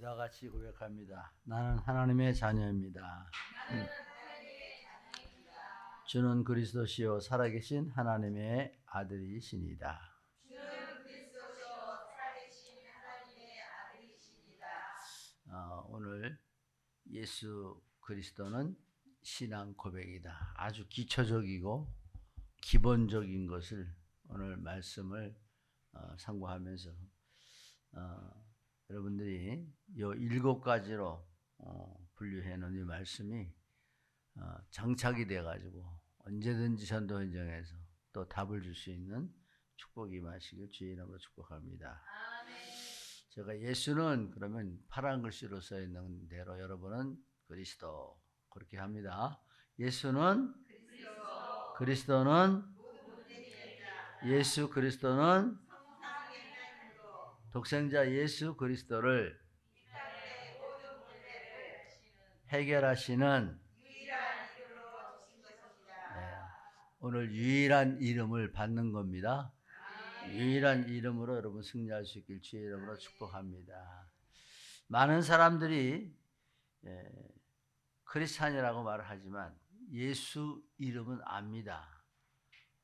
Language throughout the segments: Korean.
우리 다 같이 고백합니다. 나는 하나님의 자녀입니다. 음. 주는 그리스도시요 살아계신 하나님의 아들이시니다. 어, 오늘 예수 그리스도는 신앙 고백이다. 아주 기초적이고 기본적인 것을 오늘 말씀을 어, 상고하면서 어, 여러분들이 이 일곱 가지로 어, 분류해 놓은 이 말씀이 어, 장착이 돼 가지고 언제든지 전도 현장에서 또 답을 줄 수 있는 축복이 임하시길 주의 이름으로 축복합니다. 제가 예수는 그러면 파란 글씨로 써 있는 대로 여러분은 그리스도 그렇게 합니다. 예수는 그리스도는 예수 그리스도는 독생자 예수 그리스도를 해결하시는 네, 오늘 유일한 이름을 받는 겁니다. 유일한 이름으로 여러분 승리할 수 있길 주의 이름으로 축복합니다. 많은 사람들이 예, 크리스찬이라고 말을 하지만 예수 이름은 압니다.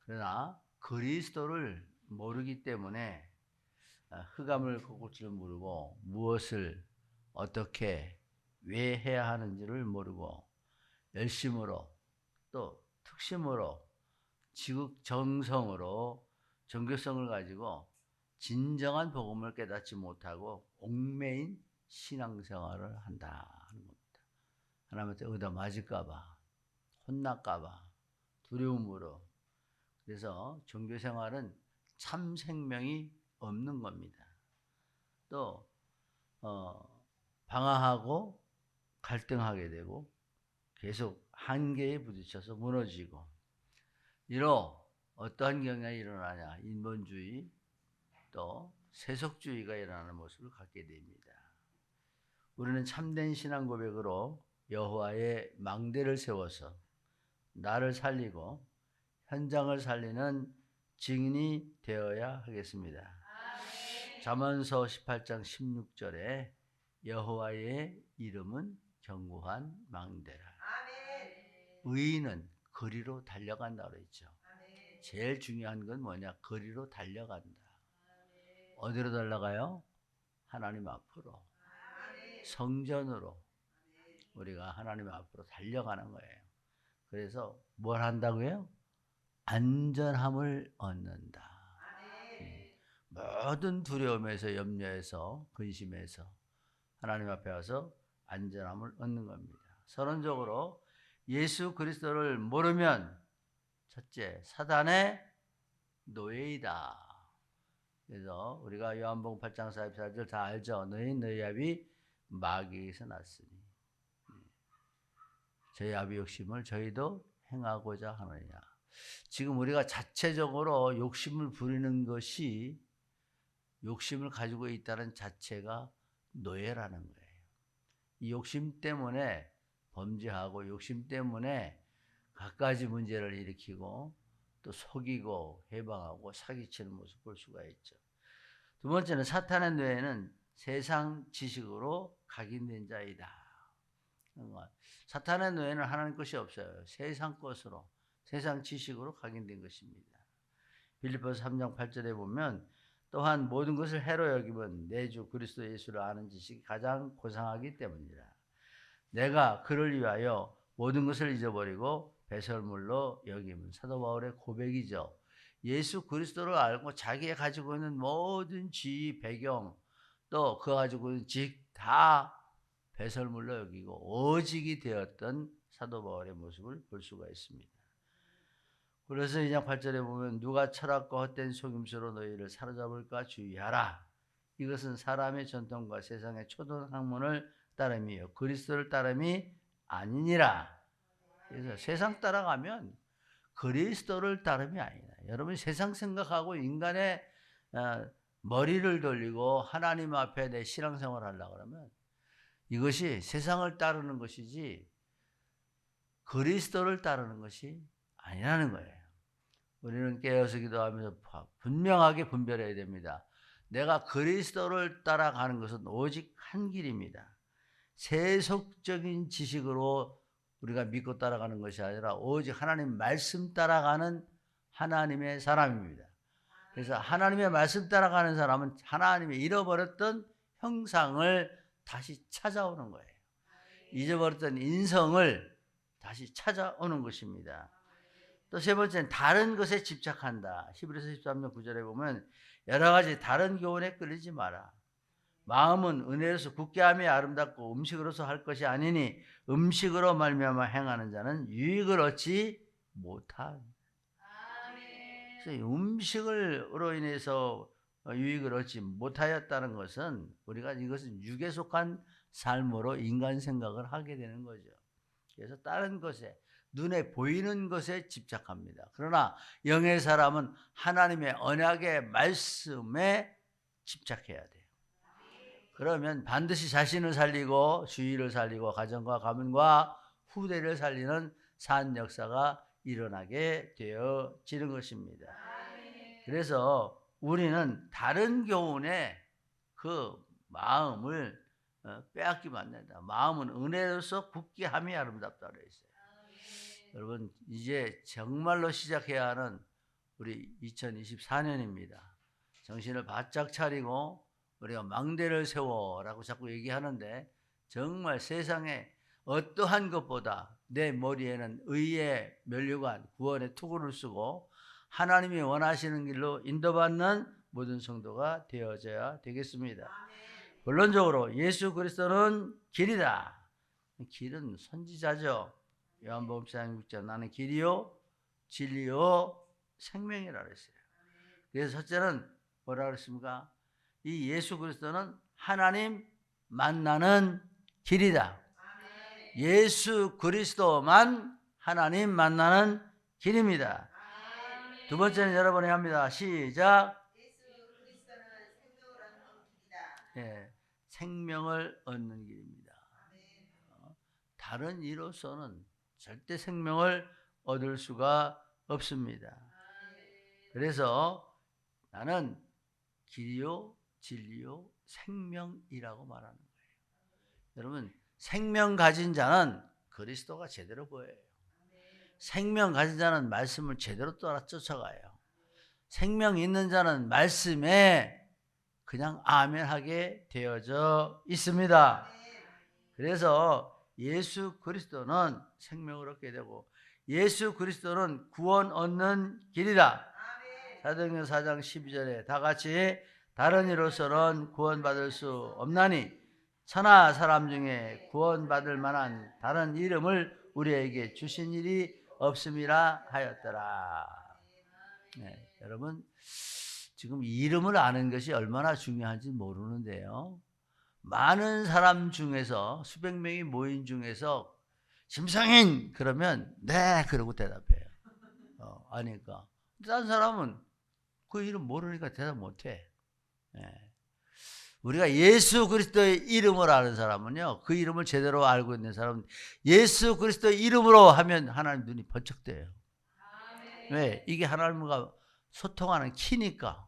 그러나 그리스도를 모르기 때문에 아, 흑암을 걷을 줄 모르고 무엇을 어떻게 왜 해야 하는지를 모르고 열심으로 또 특심으로 지극 정성으로 정교성을 가지고 진정한 복음을 깨닫지 못하고 옥매인 신앙생활을 한다 하는 겁니다. 하나님한테 얻어 맞을까봐 혼날까봐 두려움으로 그래서 종교생활은 참 생명이 없는 겁니다. 또 어, 방황하고 갈등하게 되고 계속 한계에 부딪혀서 무너지고 이로 어떠한 경향이 일어나냐 인본주의 또 세속주의가 일어나는 모습을 갖게 됩니다. 우리는 참된 신앙 고백으로 여호와의 망대를 세워서 나를 살리고 현장을 살리는 증인이 되어야 하겠습니다. 잠언서 18장 16절에 여호와의 이름은 견고한 망대라. 의인은 거리로 달려간다 그랬죠. 제일 중요한 건 뭐냐? 거리로 달려간다. 어디로 달려가요? 하나님 앞으로. 성전으로 우리가 하나님 앞으로 달려가는 거예요. 그래서 뭘 한다고요? 안전함을 얻는다. 음. 모든 두려움에서 염려에서 근심에서 하나님 앞에 와서 안전함을 얻는 겁니다. 서론적으로 예수 그리스도를 모르면 첫째 사단의 노예이다. 그래서 우리가 요한복음 8장 44절 다 알죠. 너희 너희 아비 마귀에서 났으니 저희 아비 욕심을 저희도 행하고자 하느냐. 지금 우리가 자체적으로 욕심을 부리는 것이 욕심을 가지고 있다는 자체가 노예라는 거예요. 이 욕심 때문에 범죄하고 욕심 때문에 갖가지 문제를 일으키고 또 속이고 해방하고 사기치는 모습 볼 수가 있죠. 두 번째는 사탄의 뇌에는 세상 지식으로 각인된 자이다. 사탄의 뇌에는 하나님 것이 없어요. 세상 것으로 세상 지식으로 각인된 것입니다. 빌립보서 3장 8절에 보면 또한 모든 것을 해로 여기면 내 주 그리스도 예수를 아는 지식이 가장 고상하기 때문이라. 내가 그를 위하여 모든 것을 잊어버리고 배설물로 여기면 사도 바울의 고백이죠. 예수 그리스도를 알고 자기가 가지고 있는 모든 지위, 배경, 또 그 가지고 있는 직 다 배설물로 여기고 오직이 되었던 사도 바울의 모습을 볼 수가 있습니다. 그래서 2장 8절에 보면 누가 철학과 헛된 속임수로 너희를 사로잡을까 주의하라. 이것은 사람의 전통과 세상의 초등 학문을 따름이요 그리스도를 따름이 아니니라. 그래서 세상 따라가면 그리스도를 따름이 아니다. 여러분 세상 생각하고 인간의 어, 머리를 돌리고 하나님 앞에 내 신앙생활 하려 그러면 이것이 세상을 따르는 것이지 그리스도를 따르는 것이 아니라는 거예요. 우리는 깨어서 기도하면서 분명하게 분별해야 됩니다. 내가 그리스도를 따라가는 것은 오직 한 길입니다. 세속적인 지식으로 우리가 믿고 따라가는 것이 아니라 오직 하나님 말씀 따라가는 하나님의 사람입니다. 그래서 하나님의 말씀 따라가는 사람은 하나님의 잃어버렸던 형상을 다시 찾아오는 거예요. 잊어버렸던 인성을 다시 찾아오는 것입니다. 또 세 번째는 다른 것에 집착한다. 히브리서 13장 9절에 보면 여러 가지 다른 교훈에 끌리지 마라. 마음은 은혜로서 굳게 함이 아름답고 음식으로서 할 것이 아니니 음식으로 말미암아 행하는 자는 유익을 얻지 못한. 그래서 음식으로 인해서 유익을 얻지 못하였다는 것은 우리가 이것은 육에 속한 삶으로 인간 생각을 하게 되는 거죠. 그래서 다른 것에 눈에 보이는 것에 집착합니다. 그러나 영의 사람은 하나님의 언약의 말씀에 집착해야 돼요. 그러면 반드시 자신을 살리고 주위를 살리고 가정과 가문과 후대를 살리는 산 역사가 일어나게 되어지는 것입니다. 그래서 우리는 다른 교훈에 그 마음을 어, 빼앗기면 안 된다. 마음은 은혜로서 굳게 함이 아름답다 그랬어요. 여러분 이제 정말로 시작해야 하는 우리 2024년입니다. 정신을 바짝 차리고 우리가 망대를 세워라고 자꾸 얘기하는데 정말 세상에 어떠한 것보다 내 머리에는 의의 면류관 구원의 투구를 쓰고 하나님이 원하시는 길로 인도받는 모든 성도가 되어져야 되겠습니다. 본론적으로 예수 그리스도는 길이다. 길은 선지자죠. 요한복음 4장 6절 나는 길이요 진리요 생명이라 그랬어요. 그래서 첫째는 뭐라 그랬습니까? 이 예수 그리스도는 하나님 만나는 길이다. 예수 그리스도만 하나님 만나는 길입니다. 두 번째는 여러분이 합니다. 시작. 예, 생명을 얻는 길입니다. 어, 다른 이로서는 절대 생명을 얻을 수가 없습니다. 그래서 나는 길이요, 진리요, 생명이라고 말하는 거예요. 여러분, 생명 가진 자는 그리스도가 제대로 보여요. 생명 가진 자는 말씀을 제대로 따라 쫓아가요. 생명 있는 자는 말씀에 그냥 아멘하게 되어져 있습니다. 그래서 예수 그리스도는 생명을 얻게 되고 예수 그리스도는 구원 얻는 길이다. 사도행전 4장 12절에 다 같이 다른 이로서는 구원받을 수 없나니 천하 사람 중에 구원받을 만한 다른 이름을 우리에게 주신 일이 없음이라 하였더라. 네, 여러분 지금 이름을 아는 것이 얼마나 중요한지 모르는데요. 많은 사람 중에서 수백 명이 모인 중에서 심상인 그러면 네 그러고 대답해요. 어, 아니까 다른 사람은 그 이름 모르니까 대답 못해. 네. 우리가 예수 그리스도의 이름을 아는 사람은요, 그 이름을 제대로 알고 있는 사람은 예수 그리스도의 이름으로 하면 하나님 눈이 번쩍 떠요. 왜? 이게 하나님과 소통하는 키니까.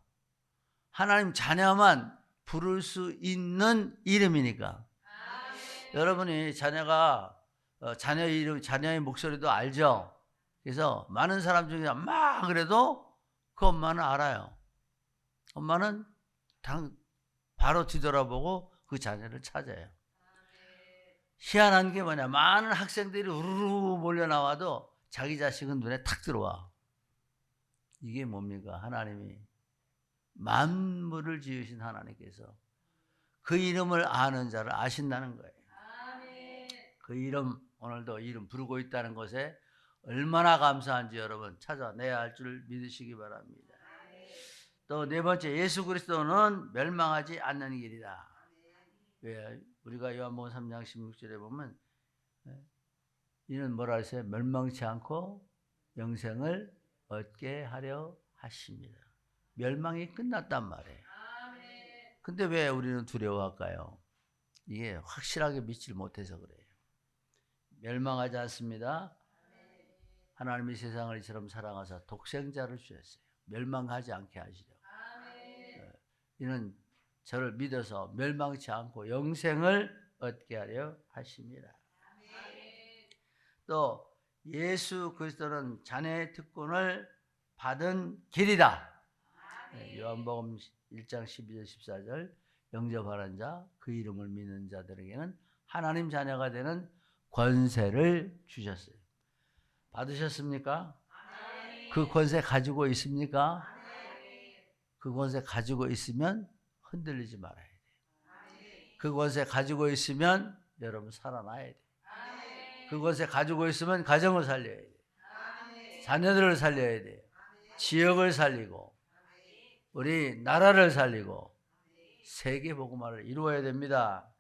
하나님 자녀만 부를 수 있는 이름이니까. 여러분이 자녀가 어, 자녀 이름, 자녀의 목소리도 알죠. 그래서 많은 사람 중에 막 그래도 그 엄마는 알아요. 엄마는 당, 바로 뒤돌아보고 그 자녀를 찾아요. 희한한 게 뭐냐. 많은 학생들이 우르르 몰려 나와도 자기 자식은 눈에 탁 들어와. 이게 뭡니까? 하나님이 만물을 지으신 하나님께서 그 이름을 아는 자를 아신다는 거예요. 그 이름 오늘도 이름 부르고 있다는 것에 얼마나 감사한지 여러분 찾아내야 할 줄 믿으시기 바랍니다. 또 네 번째 예수 그리스도는 멸망하지 않는 길이다. 왜 우리가 요한복음 3장 16절에 보면 예, 이는 뭐라 했어요? 멸망치 않고 영생을 얻게 하려 하십니다. 멸망이 끝났단 말이에요. 근데 왜 우리는 두려워할까요? 이게 확실하게 믿질 못해서 그래요. 멸망하지 않습니다. 하나님이 세상을 이처럼 사랑하사 독생자를 주셨어요. 멸망하지 않게 하시려. 이는 저를 믿어서 멸망치 않고 영생을 얻게 하려 하십니다. 또 예수 그리스도는 자네의 특권을 받은 길이다. 네, 요한복음 1장 12절 14절 영접하는 자, 그 이름을 믿는 자들에게는 하나님 자녀가 되는 권세를 주셨어요. 받으셨습니까? 그 권세 가지고 있습니까? 그 권세 가지고 있으면 흔들리지 말아야 돼요. 그 권세 가지고 있으면 여러분 살아나야 돼요. 그 권세 가지고 있으면 가정을 살려야 돼요. 자녀들을 살려야 돼요. 지역을 살리고 우리 나라를 살리고 세계 복음화를 이루어야 됩니다.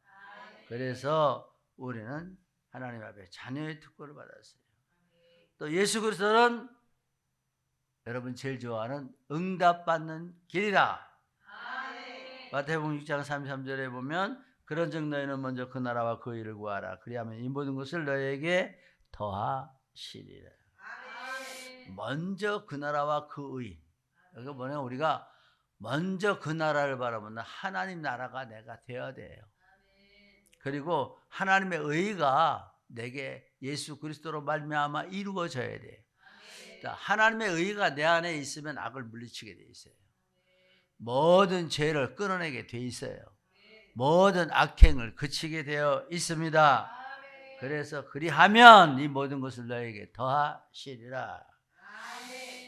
그래서 우리는 하나님 앞에 자녀의 특권을 받았어요. 또 예수 그리스도는 여러분 제일 좋아하는 응답받는 길이다. 마태복음 6장 33절에 보면 그런즉 너희는 먼저 그 나라와 그 일을 구하라. 그리하면 이 모든 것을 너희에게 더하시리라. 먼저 그 나라와 그 의. 여기 뭐냐 우리가 먼저 그 나라를 바라보면 하나님 나라가 내가 되어야 돼요. 그리고 하나님의 의가 내게 예수 그리스도로 말미암아 이루어져야 돼. 자, 하나님의 의가 내 안에 있으면 악을 물리치게 돼 있어요. 모든 죄를 끊어내게 돼 있어요. 모든 악행을 그치게 되어 있습니다. 그래서 그리하면 이 모든 것을 너에게 더하시리라.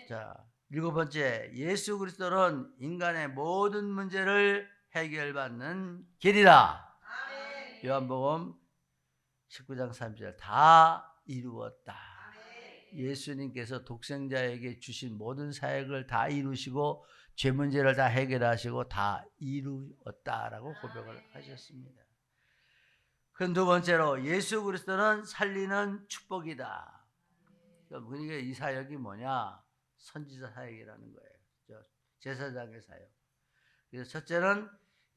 자, 일곱 번째, 예수 그리스도는 인간의 모든 문제를 해결받는 길이다. 요한복음 19장 3절 다 이루었다. 예수님께서 독생자에게 주신 모든 사역을 다 이루시고 죄 문제를 다 해결하시고 다 이루었다라고 고백을 하셨습니다. 그 두 번째로 예수 그리스도는 살리는 축복이다. 그러니까 이 사역이 뭐냐? 선지자 사역이라는 거예요. 제사장의 사역. 그래서 첫째는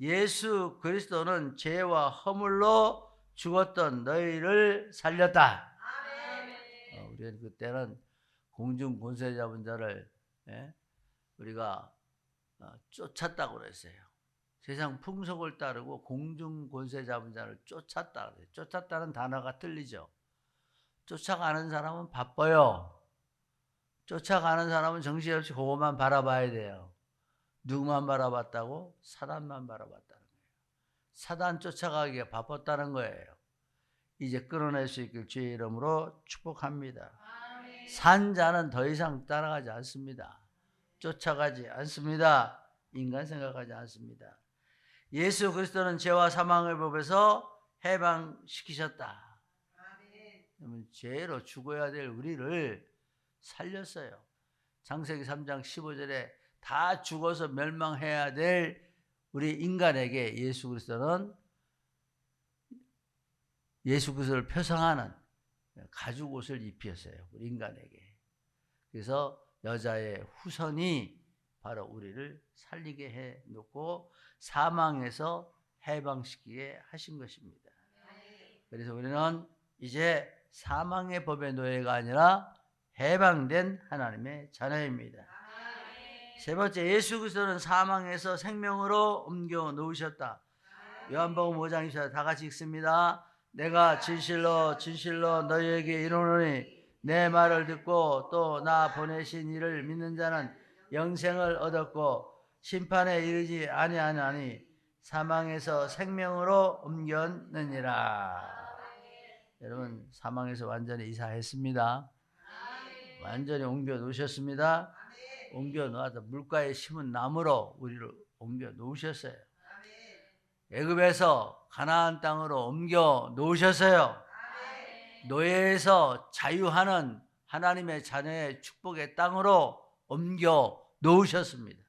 예수 그리스도는 죄와 허물로 죽었던 너희를 살렸다. 어, 우리는 그때는 공중 권세 잡은 자를 예? 우리가 어, 쫓았다고 그랬어요. 세상 풍속을 따르고 공중 권세 잡은 자를 쫓았다. 쫓았다는 단어가 틀리죠. 쫓아가는 사람은 바빠요. 쫓아가는 사람은 정신없이 그것만 바라봐야 돼요. 누구만 바라봤다고? 사단만 바라봤다는 거예요. 사단 쫓아가기가 바빴다는 거예요. 이제 끊어낼 수 있길 주의 이름으로 축복합니다. 산자는 더 이상 따라가지 않습니다. 쫓아가지 않습니다. 인간 생각하지 않습니다. 예수 그리스도는 죄와 사망의 법에서 해방시키셨다. 그러면 죄로 죽어야 될 우리를 살렸어요. 장세기 3장 15절에 다 죽어서 멸망해야 될 우리 인간에게 예수 그리스도는 예수 그리스도를 표상하는 가죽 옷을 입혔어요. 우리 인간에게. 그래서 여자의 후손이 바로 우리를 살리게 해 놓고 사망에서 해방시키게 하신 것입니다. 그래서 우리는 이제 사망의 법의 노예가 아니라 해방된 하나님의 자녀입니다. 세 번째 예수 그리스도는 사망에서 생명으로 옮겨 놓으셨다. 요한복음 5장 24절 다 같이 읽습니다. 내가 진실로 진실로 너희에게 이르노니 내 말을 듣고 또 나 보내신 이를 믿는 자는 영생을 얻었고 심판에 이르지 아니하나니 사망에서 생명으로 옮겼느니라. 여러분 사망에서 완전히 이사했습니다. 완전히 옮겨 놓으셨습니다. 옮겨 놓아서 물가에 심은 나무로 우리를 옮겨 놓으셨어요. 애굽에서 가나안 땅으로 옮겨 놓으셨어요. 노예에서 자유하는 하나님의 자녀의 축복의 땅으로 옮겨 놓으셨습니다.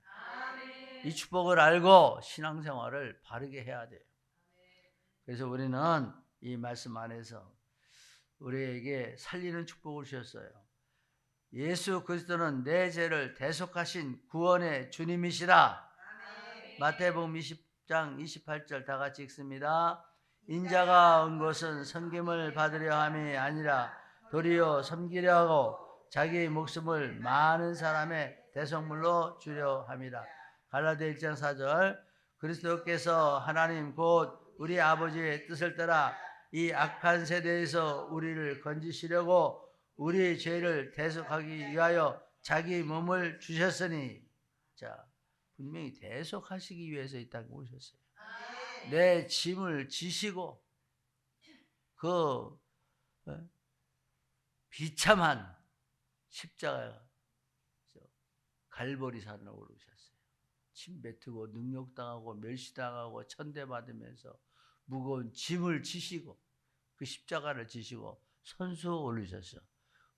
이 축복을 알고 신앙생활을 바르게 해야 돼요. 그래서 우리는 이 말씀 안에서 우리에게 살리는 축복을 주셨어요. 예수 그리스도는 내 죄를 대속하신 구원의 주님이시라. 마태복음 20장 28절 다 같이 읽습니다. 인자가 온 것은 섬김을 받으려 함이 아니라 도리어 섬기려 하고 자기 목숨을 많은 사람의 대속물로 주려 함이라. 갈라디아 1장 4절 그리스도께서 하나님 곧 우리 아버지의 뜻을 따라 이 악한 세대에서 우리를 건지시려고 우리 죄를 대속하기 위하여 자기 몸을 주셨으니 자 분명히 대속하시기 위해서 이 땅에 오셨어요. 내 짐을 지시고 그 어? 비참한 십자가 갈보리 산을 오르셨어요. 침 뱉고 능욕당하고 멸시당하고 천대받으면서 무거운 짐을 지시고 그 십자가를 지시고 선수 올리셔서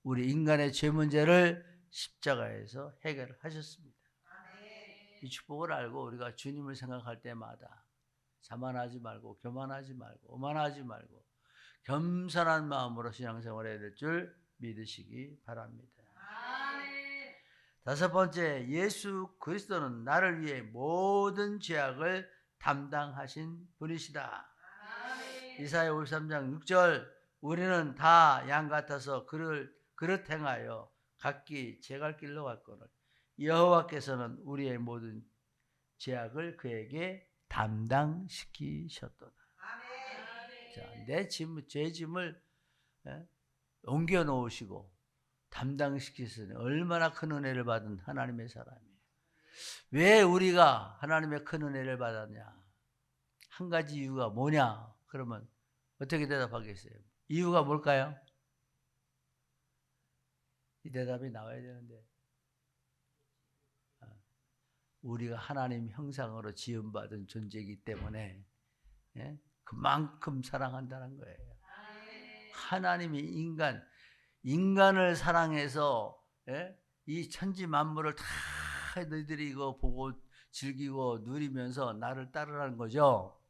우리 인간의 죄 문제를 십자가에서 해결하셨습니다. 이 축복을 알고 우리가 주님을 생각할 때마다 자만하지 말고 교만하지 말고 오만하지 말고 겸손한 마음으로 신앙생활 해야 될 줄 믿으시기 바랍니다. 다섯 번째, 예수 그리스도는 나를 위해 모든 죄악을 담당하신 분이시다. 이사야 53장 6절 우리는 다 양 같아서 그를 그릇 행하여 각기 제 갈 길로 갔거늘 여호와께서는 우리의 모든 죄악을 그에게 담당시키셨도다. 자, 내 짐, 죄 짐을 예? 옮겨 놓으시고 담당시키시니 얼마나 큰 은혜를 받은 하나님의 사람이에요. 왜 우리가 하나님의 큰 은혜를 받았냐? 한 가지 이유가 뭐냐? 그러면 어떻게 대답하겠어요? 이유가 뭘까요? 이 대답이 나와야 되는데 아, 우리가 하나님 형상으로 지음받은 존재이기 때문에 예? 그만큼 사랑한다는 거예요. 하나님이 인간 인간을 사랑해서 예? 이 천지 만물을 다 너희들이 이거 보고 즐기고 누리면서 나를 따르라는 거죠.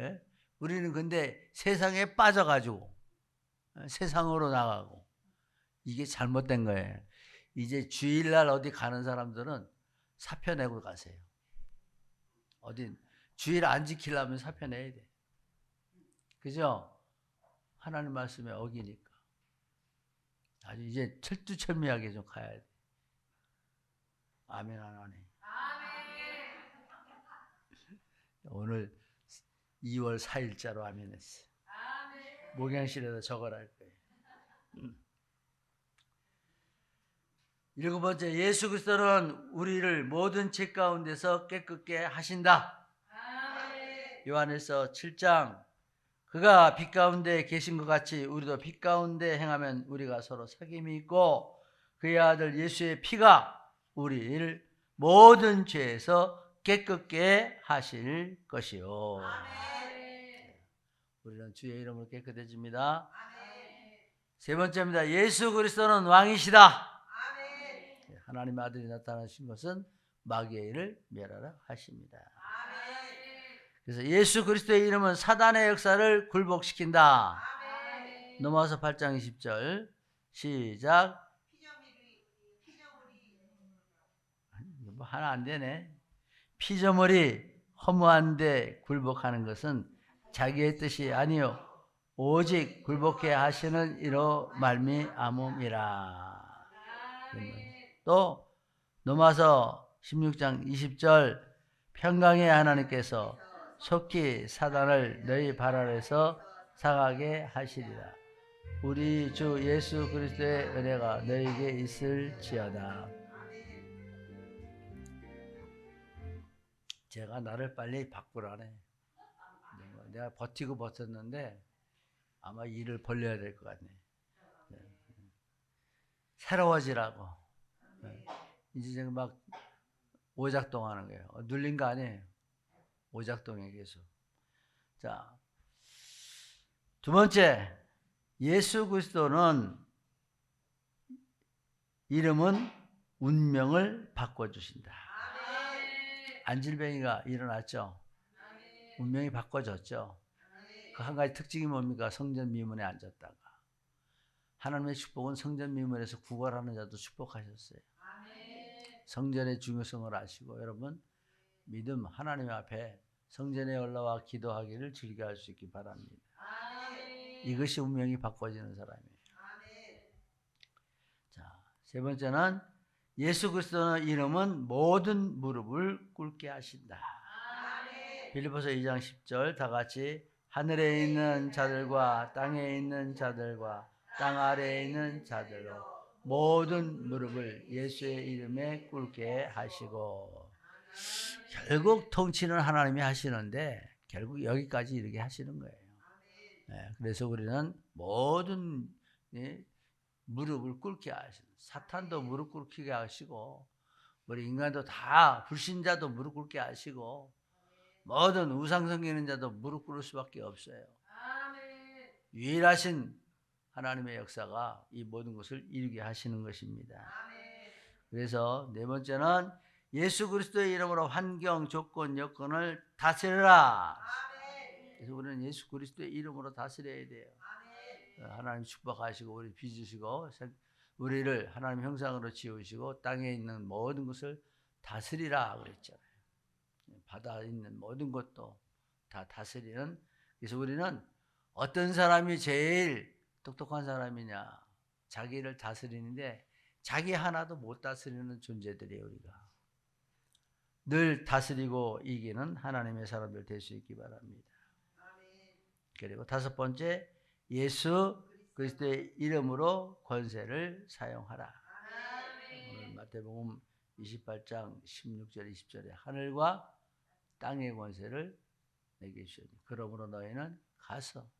예? 우리는 근데 세상에 빠져가지고 예? 세상으로 나가고 이게 잘못된 거예요. 이제 주일날 어디 가는 사람들은 사표 내고 가세요. 어디 주일 안 지키려면 사표 내야 돼. 그죠? 하나님 말씀에 어기니까. 아주 이제 철두철미하게 좀 가야 돼. 아멘 하나님. 오늘 2월 4일자로 아멘 했어. 목양실에다 적어라 할 거예요. 음. 일곱 번째, 예수 그리스도는 우리를 모든 죄 가운데서 깨끗게 하신다. 요한에서 7장 그가 빛 가운데 계신 것 같이 우리도 빛 가운데 행하면 우리가 서로 사귐이 있고 그의 아들 예수의 피가 우리를 모든 죄에서 깨끗게 하실 것이요. 우리는 주의 이름으로 깨끗해집니다. 세 번째입니다. 예수 그리스도는 왕이시다. 하나님의 아들이 나타나신 것은 마귀의 일을 멸하라 하십니다. 그래서 예수 그리스도의 이름은 사단의 역사를 굴복시킨다. 넘어와서 8장 20절 시작. 뭐 하나 안 되네. 피조물이 허무한데 굴복하는 것은 자기의 뜻이 아니요 오직 굴복해 하시는 이로 말미암음이라. 또 넘어서 16장 20절 평강의 하나님께서 속히 사단을 너희 발 아래서 상하게 하시리라. 우리 주 예수 그리스도의 은혜가 너에게 있을지어다. 제가 나를 빨리 바꾸라네. 내가 버티고 버텼는데 아마 일을 벌려야 될 것 같네. 새로워지라고. 이제 지금 막 오작동 하는 거예요. 눌린 거 아니에요. 오작동에 계속. 자, 두 번째, 예수 그리스도는 이름은 운명을 바꿔주신다. 안질뱅이가 일어났죠. 운명이 바꿔졌죠. 그 한 가지 특징이 뭡니까? 성전 미문에 앉았다가. 하나님의 축복은 성전 미문에서 구걸하는 자도 축복하셨어요. 성전의 중요성을 아시고 여러분 믿음 하나님 앞에 성전에 올라와 기도하기를 즐겨 할 수 있기 바랍니다. 이것이 운명이 바꿔지는 사람이에요. 자, 세 번째는 예수 그리스도의 이름은 모든 무릎을 꿇게 하신다. 빌립보서 2장 10절 다 같이 하늘에 있는 자들과 땅에 있는 자들과 땅 아래에 있는 자들로 모든 무릎을 예수의 이름에 꿇게 하시고 결국 통치는 하나님이 하시는데 결국 여기까지 이르게 하시는 거예요. 예, 그래서 우리는 모든 예, 무릎을 꿇게 하시는 사탄도 무릎 꿇게 하시고 우리 인간도 다 불신자도 무릎 꿇게 하시고 모든 우상 섬기는 자도 무릎 꿇을 수밖에 없어요. 유일하신 하나님의 역사가 이 모든 것을 이루게 하시는 것입니다. 그래서 네 번째는 예수 그리스도의 이름으로 환경, 조건, 여건을 다스려라. 그래서 우리는 예수 그리스도의 이름으로 다스려야 돼요. 어, 하나님 축복하시고 우리 빚으시고 생- 우리를 하나님 형상으로 지으시고 땅에 있는 모든 것을 다스리라 그랬잖아요. 바다에 있는 모든 것도 다 다스리는 그래서 우리는 어떤 사람이 제일 똑똑한 사람이냐 자기를 다스리는데 자기 하나도 못 다스리는 존재들이에요 우리가 늘 다스리고 이기는 하나님의 사람들 될 수 있기 바랍니다. 그리고 다섯 번째 예수 그리스도의 이름으로 권세를 사용하라. 오늘 마태복음 28장 16절 20절에 하늘과 땅의 권세를 내게 주셨니 그러므로 너희는 가서 네.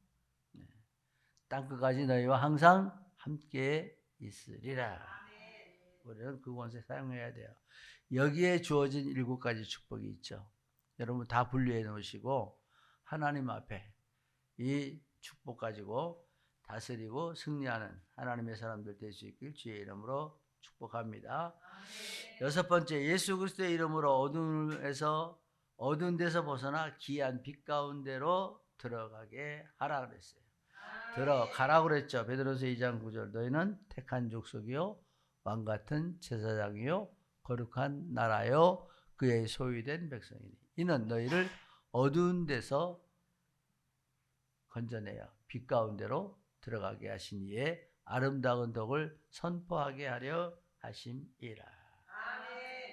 땅 끝까지 너희와 항상 함께 있으리라. 우리는 그 권세 사용해야 돼요. 여기에 주어진 일곱 가지 축복이 있죠. 여러분 다 분류해 놓으시고 하나님 앞에 이 축복 가지고 다스리고 승리하는 하나님의 사람들 될 수 있길 주의 이름으로 축복합니다. 여섯 번째 예수 그리스도의 이름으로 어둠에서 어두운 데서 벗어나 귀한 빛 가운데로 들어가게 하라 그랬어요. 들어가라 그랬죠. 베드로서 2장 9절 너희는 택한 족속이요 왕 같은 제사장이요 거룩한 나라요 그의 소유된 백성이니 이는 너희를 어두운 데서 건져내어 빛 가운데로 들어가게 하신 이의 아름다운 덕을 선포하게 하려 하심이라.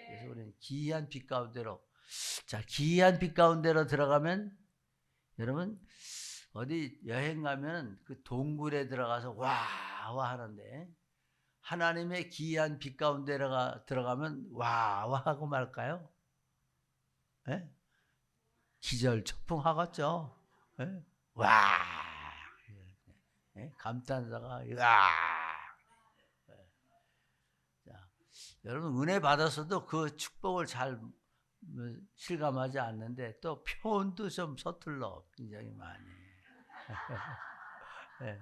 그래서 우리는 기이한 빛 가운데로 자 기이한 빛 가운데로 들어가면 여러분 어디 여행 가면 그 동굴에 들어가서 와와 하는데 하나님의 기이한 빛 가운데가 들어가면 와와 하고 말까요? 예? 기절 초풍 하겠죠. 예? 와 예? 감탄사가 와 예. 자, 여러분 은혜 받았어도 그 축복을 잘 음, 실감하지 않는데 또 표현도 좀 서툴러 굉장히 많이 예.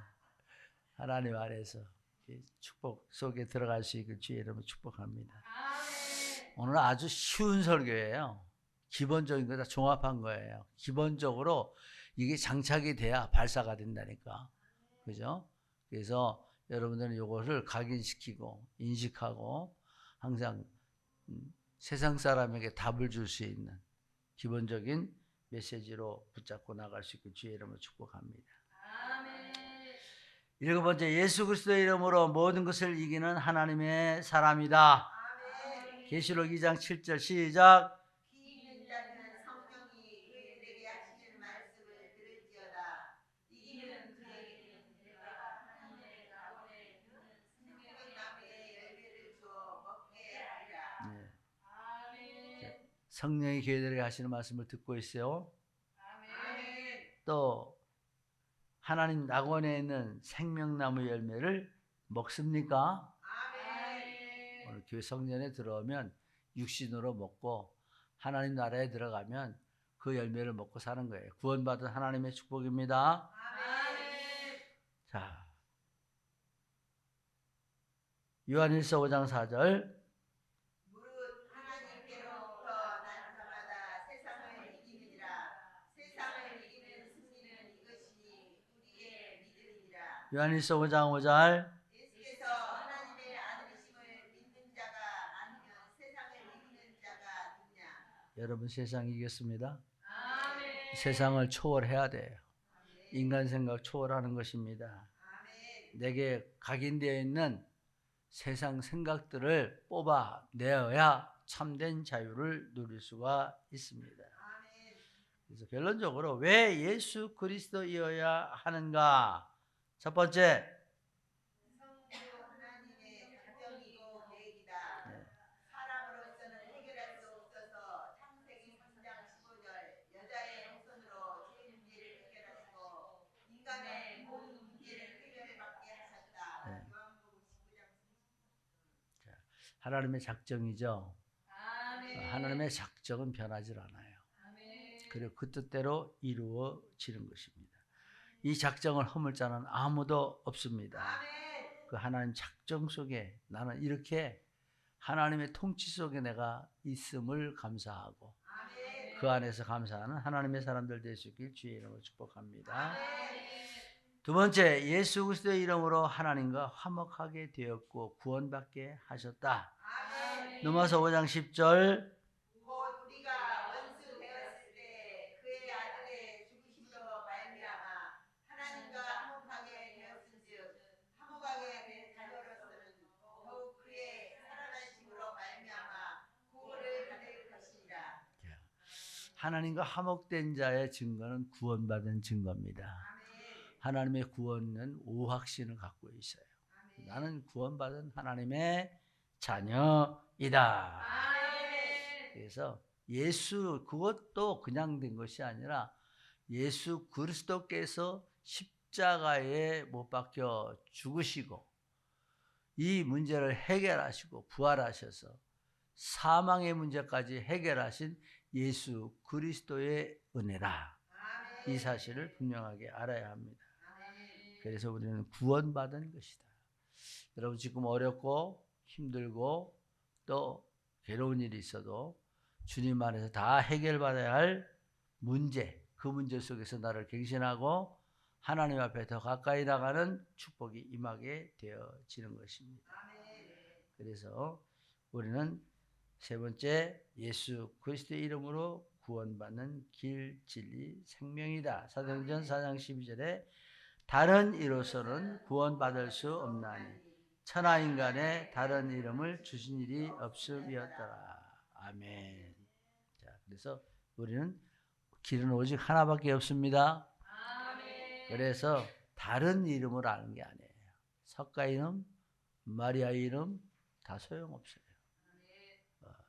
하나님 아래서 이 축복 속에 들어갈 수 있길 주의 이름으로 축복합니다. 오늘 아주 쉬운 설교예요. 기본적인 거 다 종합한 거예요. 기본적으로 이게 장착이 돼야 발사가 된다니까. 그죠? 그래서 여러분들은 이것을 각인시키고 인식하고 항상 음, 세상 사람에게 답을 줄 수 있는 기본적인 메시지로 붙잡고 나갈 수 있고 주의 이름으로 축복합니다. 일곱 번째 예수 그리스도의 이름으로 모든 것을 이기는 하나님의 사람이다. 계시록 2장 7절 시작. 피 있는 자는 성령이 그에게 하시는 말씀을 들을지어다. 이기는 그에게는 내가 하나님의 가운데 두는 생명나무의 열매를 주어 먹게 하리라. 네. 성령이 교회들에게 하시는 말씀을 듣고 있어요. 또 하나님 낙원에 있는 생명나무 열매를 먹습니까? 오늘 교회 성전에 들어오면 육신으로 먹고 하나님 나라에 들어가면 그 열매를 먹고 사는 거예요. 구원받은 하나님의 축복입니다. 아멘. 자. 요한일서 5장 4절. 무릇 하나님께로부터 난 자마다 세상을 이기느니라. 세상을 이기는 승리는 이것이니 우리의 믿음이니라. 요한일서 5장 5절. 예수께서 하나님의 아들이심을 믿는 자가 아니면 세상을 이기는 자가 누구냐? 여러분 세상 이겼습니다. 아멘. 세상을 초월해야 돼요. 인간 생각 초월하는 것입니다. 아멘. 내게 각인되어 있는 세상 생각들을 뽑아 내어야 참된 자유를 누릴 수가 있습니다. 아멘. 그래서 결론적으로 왜 예수 그리스도이어야 하는가? 첫 번째, 하나님의. 네. 사람으로서는 해결할 수 없어서 창세기 3장 15절 여자의 형선으로 제 문제를 해결하시고 인간의 모든 문제를 해결받게 하셨다. 네. 요한복음 19장 하나님의 작정이죠. 아멘. 하나님의 작정은 변하질 않아요. 그리고 그 뜻대로 이루어지는 것입니다. 이 작정을 허물 자는 아무도 없습니다. 그 하나님 작정 속에 나는 이렇게 하나님의 통치 속에 내가 있음을 감사하고. 그 안에서 감사하는 하나님의 사람들 될 수 있길 주의 이름으로 축복합니다. 두 번째, 예수 그리스도의 이름으로 하나님과 화목하게 되었고 구원받게 하셨다. 누마서 5장 10절 곧 우리가 원수 되었을 때 그의 아들의 죽으심으로 말미암아 하나님과 화목하게 되었은즉 화목하게 되어서는 더욱 그의 살아나심으로 말미암아 구원을 받을 것이니라. 하나님과 화목된 자의 증거는 구원받은 증거입니다. 하나님의 구원은 오확신을 갖고 있어요. 나는 구원받은 하나님의 자녀이다. 그래서 예수 그것도 그냥 된 것이 아니라 예수 그리스도께서 십자가에 못 박혀 죽으시고 이 문제를 해결하시고 부활하셔서 사망의 문제까지 해결하신 예수 그리스도의 은혜라. 이 사실을 분명하게 알아야 합니다. 그래서 우리는 구원받은 것이다. 여러분 지금 어렵고 힘들고 또 괴로운 일이 있어도 주님 안에서 다 해결받아야 할 문제, 그 문제 속에서 나를 갱신하고 하나님 앞에 더 가까이 나가는 축복이 임하게 되어지는 것입니다. 그래서 우리는 세 번째 예수 그리스도의 이름으로 구원받는 길, 진리, 생명이다. 사도행전 4장 12절에 다른 이로서는 구원받을 수 없나니 천하 인간의 다른 이름을 주신 일이 없음이었더라. 아멘. 자, 그래서 우리는 길은 오직 하나밖에 없습니다. 아멘. 그래서 다른 이름을 아는 게 아니에요. 석가 이름, 마리아 이름 다 소용없어요.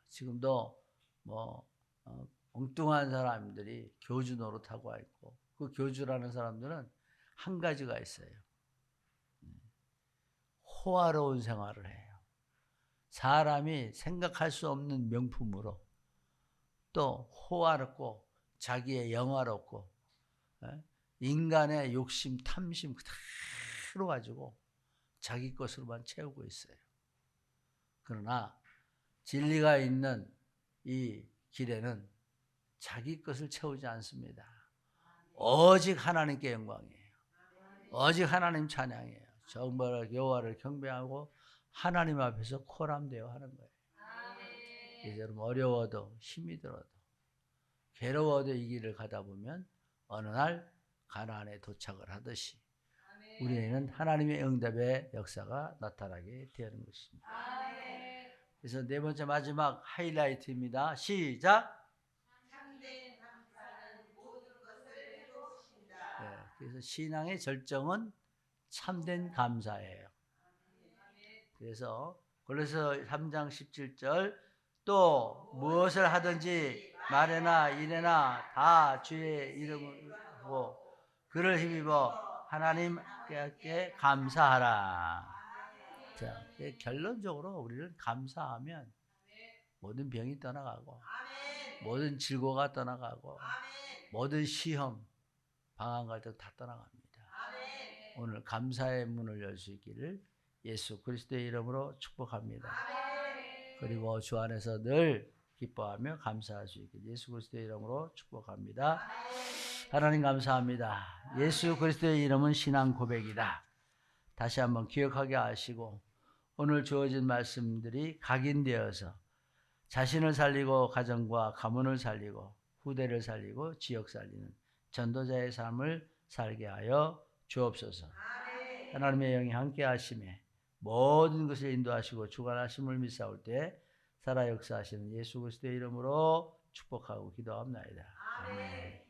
어, 지금도 뭐 어, 엉뚱한 사람들이 교주 노릇하고 와 있고 그 교주라는 사람들은 한 가지가 있어요. 음, 호화로운 생활을 해요. 사람이 생각할 수 없는 명품으로 또 호화롭고 자기의 영화롭고 예? 인간의 욕심, 탐심 그대로 가지고 자기 것으로만 채우고 있어요. 그러나 진리가 있는 이 길에는 자기 것을 채우지 않습니다. 오직 하나님께 영광이에요. 오직 하나님 찬양이에요. 정말 여호와를 경배하고 하나님 앞에서 코람되어 하는 거예요. 여러분 어려워도 힘이 들어도 괴로워도 이 길을 가다 보면 어느 날 가나안에 도착을 하듯이 우리에는 하나님의 응답의 역사가 나타나게 되는 것입니다. 그래서 네 번째 마지막 하이라이트입니다. 시작. 네, 그래서 신앙의 절정은 참된 감사예요. 그래서 골로새 3장 17절 또 무엇을 하든지 말에나 일에나 다 주의 이름으로 그를 힘입어 하나님께 감사하라. 자, 그 결론적으로 우리는 감사하면 모든 병이 떠나가고. 모든 질고가 떠나가고. 모든 시험, 방황 갈등 다 떠나갑니다. 오늘 감사의 문을 열 수 있기를 예수 그리스도의 이름으로 축복합니다. 그리고 주 안에서 늘 기뻐하며 감사할 수 있기를 예수 그리스도의 이름으로 축복합니다. 하나님 감사합니다. 예수 그리스도의 이름은 신앙 고백이다. 다시 한번 기억하게 하시고 오늘 주어진 말씀들이 각인되어서 자신을 살리고 가정과 가문을 살리고 후대를 살리고 지역 살리는 전도자의 삶을 살게 하여 주옵소서. 하나님의 영이 함께 하심에 모든 것을 인도하시고 주관하심을 믿사올 때 살아 역사하시는 예수 그리스도의 이름으로 축복하고 기도합나이다. 아멘.